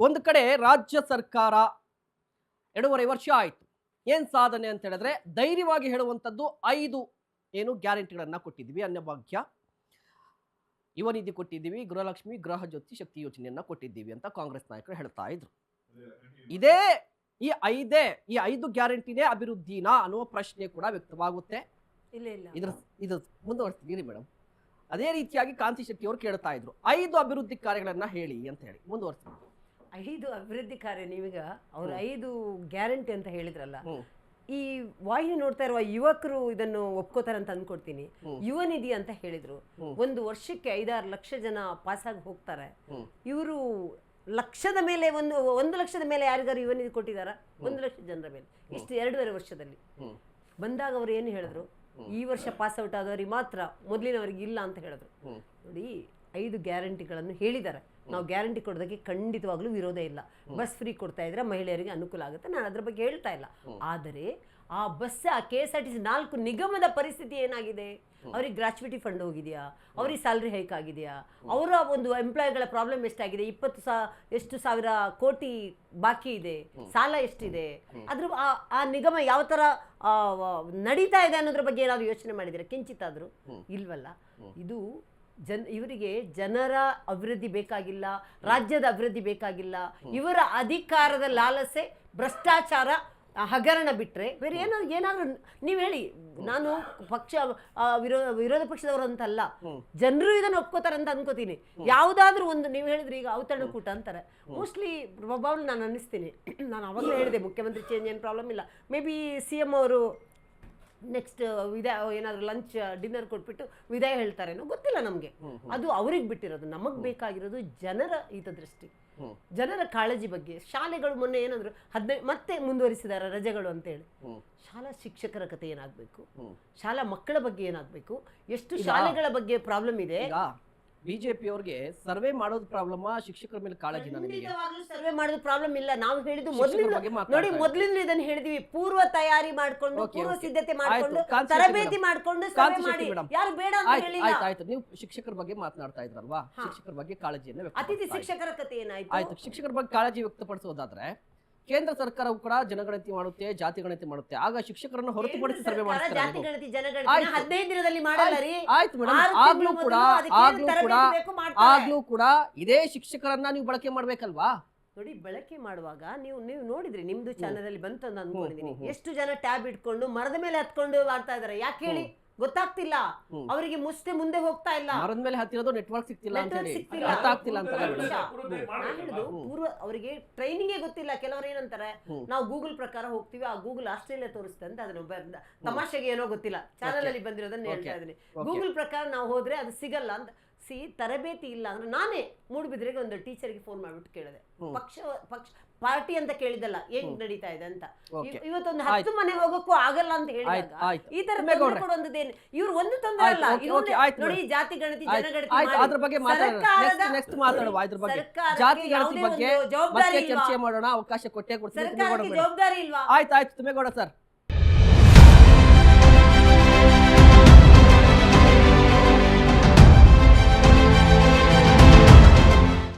ಒಂದು ಕಡೆ ರಾಜ್ಯ ಸರ್ಕಾರ ಎರಡೂವರೆ ವರ್ಷ ಆಯಿತು. ಏನು ಸಾಧನೆ ಅಂತ ಹೇಳಿದ್ರೆ ಧೈರ್ಯವಾಗಿ ಹೇಳುವಂಥದ್ದು ಐದು ಏನು ಗ್ಯಾರಂಟಿಗಳನ್ನು ಕೊಟ್ಟಿದ್ದೀವಿ ಅನ್ನಭಾಗ್ಯ ಯುವನಿಧಿ ಕೊಟ್ಟಿದ್ದೀವಿ ಗೃಹಲಕ್ಷ್ಮಿ ಗೃಹ ಜ್ಯೋತಿ ಶಕ್ತಿ ಯೋಜನೆಯನ್ನ ಕೊಟ್ಟಿದ್ದೀವಿ ಅಂತ ಕಾಂಗ್ರೆಸ್ ನಾಯಕರು ಹೇಳ್ತಾ ಇದ್ರು. ಇದೇ ಈ ಐದೇ ಈ ಐದು ಗ್ಯಾರಂಟಿನೇ ಅಭಿವೃದ್ಧಿನಾ ಅನ್ನುವ ಪ್ರಶ್ನೆ ಕೂಡ ವ್ಯಕ್ತವಾಗುತ್ತೆ. ಇದ್ರ ಇದು ಮುಂದುವರಿಸ್ತೀನಿ ಮೇಡಮ್. ಅದೇ ರೀತಿಯಾಗಿ ಕಾಂತಿ ಶೆಟ್ಟಿ ಅವರು ಕೇಳ್ತಾ ಇದ್ರು. ಐದು ಅಭಿವೃದ್ಧಿ ಕಾರ್ಯಗಳನ್ನ ಹೇಳಿ ಅಂತ ಹೇಳಿ. ಮುಂದುವರಿಸ್ತೀನಿ. ಐದು ಅಭಿವೃದ್ಧಿ ಕಾರ್ಯ ನೀವೀಗ ಅವ್ರ ಐದು ಗ್ಯಾರಂಟಿ ಅಂತ ಹೇಳಿದ್ರಲ್ಲ ಈ ವಾಹಿನಿ ನೋಡ್ತಾ ಇರುವ ಯುವಕರು ಇದನ್ನು ಒಪ್ಕೋತಾರೆ ಅಂತ ಅಂದ್ಕೊಡ್ತೀನಿ. ಯುವ ನಿಧಿ ಅಂತ ಹೇಳಿದ್ರು. ಒಂದು ವರ್ಷಕ್ಕೆ ಐದಾರು ಲಕ್ಷ ಜನ ಪಾಸಾಗಿ ಹೋಗ್ತಾರೆ. ಹ್ಮ್. ಇವರು ಲಕ್ಷದ ಮೇಲೆ ಒಂದು ಒಂದು ಲಕ್ಷದ ಮೇಲೆ ಯಾರಿಗಾರು ಯುವ ನಿಧಿ ಕೊಟ್ಟಿದಾರ ಒಂದು ಲಕ್ಷ ಜನರ ಮೇಲೆ. ಇಷ್ಟು ಎರಡೂವರೆ ವರ್ಷದಲ್ಲಿ. ಬಂದಾಗ ಅವ್ರು ಏನು ಹೇಳಿದ್ರು? ಈ ವರ್ಷ ಪಾಸ್ ಔಟ್ ಆದವರಿಗೆ ಮಾತ್ರ ಮೊದಲಿನವರಿಗೆ ಇಲ್ಲ ಅಂತ ಹೇಳಿದ್ರು. ನೋಡಿ ಐದು ಗ್ಯಾರಂಟಿಗಳನ್ನು ಹೇಳಿದ್ದಾರೆ. ನಾವು ಗ್ಯಾರಂಟಿ ಕೊಡೋದಕ್ಕೆ ಖಂಡಿತವಾಗ್ಲೂ ವಿರೋಧ ಇಲ್ಲ. ಬಸ್ ಫ್ರೀ ಕೊಡ್ತಾ ಇದ್ರೆ ಮಹಿಳೆಯರಿಗೆ ಅನುಕೂಲ ಆಗುತ್ತೆ. ನಾನು ಅದ್ರ ಬಗ್ಗೆ ಹೇಳ್ತಾ ಇಲ್ಲ. ಆದರೆ ಆ ಬಸ್, ಆ K S R T C ನಾಲ್ಕು ನಿಗಮದ ಪರಿಸ್ಥಿತಿ ಏನಾಗಿದೆ? ಅವ್ರಿಗೆ ಗ್ರಾಚ್ಯುಟಿ ಫಂಡ್ ಹೋಗಿದೆಯಾ? ಅವ್ರಿಗೆ ಸ್ಯಾಲ್ರಿ ಹೈಕ್ ಆಗಿದೆಯಾ? ಅವರ ಒಂದು ಎಂಪ್ಲಾಯ್ಗಳ ಪ್ರಾಬ್ಲಮ್ ಎಷ್ಟಾಗಿದೆ? ಇಪ್ಪತ್ತು ಸಾ, ಎಷ್ಟು ಸಾವಿರ ಕೋಟಿ ಬಾಕಿ ಇದೆ? ಸಾಲ ಎಷ್ಟಿದೆ? ಅದ್ರ ಆ- ನಿಗಮ ಯಾವ ಥರ ನಡೀತಾ ಇದೆ ಅನ್ನೋದ್ರ ಬಗ್ಗೆ ಏನಾದರೂ ಯೋಚನೆ ಮಾಡಿದರೆ ಕಿಂಚಿತ್ತಾದರೂ? ಇಲ್ವಲ್ಲ? ಇದು ಜನ್ ಇವರಿಗೆ ಜನರ ಅಭಿವೃದ್ಧಿ ಬೇಕಾಗಿಲ್ಲ ರಾಜ್ಯದ ಅಭಿವೃದ್ಧಿ ಬೇಕಾಗಿಲ್ಲ. ಇವರ ಅಧಿಕಾರದ ಲಾಲಸೆ ಭ್ರಷ್ಟಾಚಾರ ಹಗರಣ ಬಿಟ್ರೆ ಬೇರೆ ಏನಾದ್ರು ಏನಾದರೂ ನೀವು ಹೇಳಿ ನಾನು ಪಕ್ಷ ಆ, ವಿರೋಧ ಪಕ್ಷದವರು ಅಂತಲ್ಲ. ಜನರು ಇದನ್ನು ಒಪ್ಕೋತಾರೆ ಅಂತ ಅನ್ಕೋತೀನಿ. ಯಾವುದಾದ್ರೂ ಒಂದು ನೀವು ಹೇಳಿದ್ರೆ ಈಗ ಔತಣಕೂಟ ಅಂತಾರೆ. ಮೋಸ್ಟ್ಲಿ ಪ್ರೊಬಾಬ್ಲಿ ನಾನು ಅನ್ನಿಸ್ತೀನಿ. ನಾನು ಅವಾಗಲೇ ಹೇಳಿದೆ ಮುಖ್ಯಮಂತ್ರಿ ಚೇಂಜ್ ಏನು ಪ್ರಾಬ್ಲಮ್ ಇಲ್ಲ. ಮೇ ಬಿ ಸಿ ಎಂ ಅವರು ನೆಕ್ಸ್ಟ್ ವಿದಾಯ ಏನಾದರೂ ಲಂಚ್ ಡಿನ್ನರ್ ಕೊಟ್ಬಿಟ್ಟು ವಿದಾಯ ಹೇಳ್ತಾರೇನೋ ಗೊತ್ತಿಲ್ಲ ನಮಗೆ. ಅದು ಅವ್ರಿಗೆ ಬಿಟ್ಟಿರೋದು. ನಮಗೆ ಬೇಕಾಗಿರೋದು ಜನರ ಹಿತದೃಷ್ಟಿ. ಜನರ ಕಾಳಜಿ ಬಗ್ಗೆ. ಶಾಲೆಗಳು ಮೊನ್ನೆ ಏನಂದ್ರು ಹದಿನೈದು ಮತ್ತೆ ಮುಂದುವರಿಸಿದ್ದಾರೆ ರಜೆಗಳು ಅಂತೇಳಿ. ಹೇಳಿ ಶಾಲಾ ಶಿಕ್ಷಕರ ಕತೆ ಏನಾಗಬೇಕು. ಶಾಲಾ ಮಕ್ಕಳ ಬಗ್ಗೆ ಏನಾಗಬೇಕು? ಎಷ್ಟು ಶಾಲೆಗಳ ಬಗ್ಗೆ ಪ್ರಾಬ್ಲಮ್ ಇದೆ? ಬಿಜೆಪಿ ಅವ್ರಿಗೆ ಸರ್ವೆ ಮಾಡೋದು ಪ್ರಾಬ್ಲಮ್ ಶಿಕ್ಷಕರ ಮೇಲೆ ಕಾಳಜಿ ನಿಮಗೆ ಸರ್ವೆ ಮಾಡೋದು ಪ್ರಾಬ್ಲಮ್ ಇಲ್ಲ. ನಾವು ಹೇಳಿದ್ದು ಮೊದಲಿನ ನೋಡಿ. ಮೊದಲಿಂದ ಇದನ್ನ ಹೇಳಿದೀವಿ. ಪೂರ್ವ ತಯಾರಿ ಮಾಡ್ಕೊಂಡು ಪೂರ್ವ ಸಿದ್ಧತೆ ಮಾಡ್ಕೊಂಡು ತರಬೇತಿ. ಮಾಡ್ಕೊಂಡು ಸರ್ವೆ ಮಾಡಿ. ಯಾರು ಬೇಡ ಅಂತ ಆಯ್ತು ನೀವು ಶಿಕ್ಷಕರ ಬಗ್ಗೆ ಮಾತನಾಡ್ತಾ ಇದ್ರಲ್ವಾ. ಶಿಕ್ಷಕರ ಬಗ್ಗೆ ಕಾಳಜಿಯನ್ನು ಅತಿಥಿ ಶಿಕ್ಷಕರ ಕತೆ ಏನಾಯ್ತು? ಆಯ್ತು ಶಿಕ್ಷಕರ ಬಗ್ಗೆ ಕಾಳಜಿ ವ್ಯಕ್ತಪಡಿಸೋದಾದ್ರೆ ಕೇಂದ್ರ ಸರ್ಕಾರವು ಕೂಡ ಜನಗಣತಿ ಮಾಡುತ್ತೆ ಜಾತಿ ಗಣತಿ ಮಾಡುತ್ತೆ. ಆಗ ಶಿಕ್ಷಕರನ್ನು ಹೊರತುಪಡಿಸಿ ಸರ್ವೆ ಸರ್ಕಾರ ಜಾತಿ ಮಾಡಿಸ್ತಾರೆ ಗಣತಿ ಜನಗಣತಿ. ಆಯ್ತು. ಹದಿನೈದು ದಿನದಲ್ಲಿ ಮಾಡಲ್ಲ ರೀ. ಆಯ್ತು. ಮೇಡಮ್. ಆರು ಆಗ್ಲೂ ತಿಂಗಳು ಕೂಡ ಮೊದಲು ಅದಕ್ಕೆ ಆಗ್ಲೂ ಕೂಡ ತರಬೇತಿ ಬೇಕು ಮಾಡ್ತಾರೆ. ಆಗ್ಲೂ ಕೂಡ ಇದೇ ಶಿಕ್ಷಕರನ್ನ ನೀವು ಬಳಕೆ ಮಾಡ್ಬೇಕಲ್ವಾ? ನೋಡಿ ಬಳಕೆ ಮಾಡುವಾಗ ನೀವು ನೀವು ನೋಡಿದ್ರಿ ನಿಮ್ದು ಚಾನಲ್ ಅಲ್ಲಿ ಬಂತ ಅಂತ ಅನ್ಕೊಂಡಿದೀನಿ ಹ್ಮ್, ಹ್ಮ್. ಎಷ್ಟು ಜನ ಟ್ಯಾಬ್ ಇಟ್ಕೊಂಡು ಮರದ ಮೇಲೆ ಹತ್ಕೊಂಡು ಮಾಡ್ತಾ ಇದಾರೆ. ಯಾಕೆ ಹೇಳಿ? ಗೊತ್ತಾಗ್ತಿಲ್ಲ. ಅವರಿಗೆ ಮುಷ್ಟೆ ಮುಂದೆ ಹೋಗ್ತಾ ಇಲ್ಲ. ಮರದ ಮೇಲೆ ಹತ್ತಿರೋದು ನೆಟ್ವರ್ಕ್ ಸಿಗ್ತಿಲ್ಲ ಅಂತ ಹೇಳಿ. ಅರ್ಥ ಆಗ್ತಿಲ್ಲ ಅಂತ ಪೂರ್ವ ಅವರಿಗೆ ಟ್ರೈನಿಂಗೇ ಗೊತ್ತಿಲ್ಲ. ಕೆಲವರು ಏನಂತಾರೆ. ನಾವು ಗೂಗಲ್ ಪ್ರಕಾರ ಹೋಗ್ತೀವಿ ಆ ಗೂಗಲ್ ಆಸ್ಟ್ರೇಲಿಯಾ ತೋರಿಸುತ್ತೆ ಅಂತ ಅದನ್ನ ತಮಾಷೆಗೆ ಏನೋ ಗೊತ್ತಿಲ್ಲ. ಚಾನಲ್ ಅಲ್ಲಿ ಬಂದಿರೋದನ್ನ ಹೇಳ್ತಾ. ಇದೀನಿ ಗೂಗಲ್ ಪ್ರಕಾರ ನಾವು ಹೋದ್ರೆ ಅದು ಸಿಗಲ್ಲ ಅಂತ ಸಿ ತರಬೇತಿ ಇಲ್ಲ ಅಂದ್ರೆ ನಾನೇ ಮೂಡುಬಿದ್ರೆಗೆ ಒಂದು ಟೀಚರ್ಗೆ ಫೋನ್ ಮಾಡಿಬಿಟ್ಟು ಕೇಳಿದೆ. ಪಕ್ಷ ಪಕ್ಷ ಪಾರ್ಟಿ ಅಂತ ಕೇಳಿದಲ್ಲ ಏನ್ ನಡೀತಾ ಇದೆ ಅಂತ. ಇವತ್ತೊಂದು ಹತ್ತು ಮನೆ ಹೋಗಕ್ಕೂ ಆಗಲ್ಲ ಅಂತ ಹೇಳಿದಾಗ ಈ ತರ ಇವ್ರು ಒಂದು ತೊಂದರೆ ಅಲ್ಲ. ನೋಡಿ ಜಾತಿ ಗಣತಿ ಜನಗಣತಿ. ಬಗ್ಗೆ ಸರ್ಕಾರದ- ಜವಾಬ್ದಾರಿ ಇಲ್ವಾ? ಚರ್ಚೆ ಮಾಡೋಣ ಅವಕಾಶ ಕೊಟ್ಟೇ ಕೊಡ್ತೀನಿ. ಸರ್ಕಾರಕ್ಕೆ ಜವಾಬ್ದಾರಿ ಇಲ್ವಾ? ಆಯ್ತು ಆಯ್ತು ಸರ್.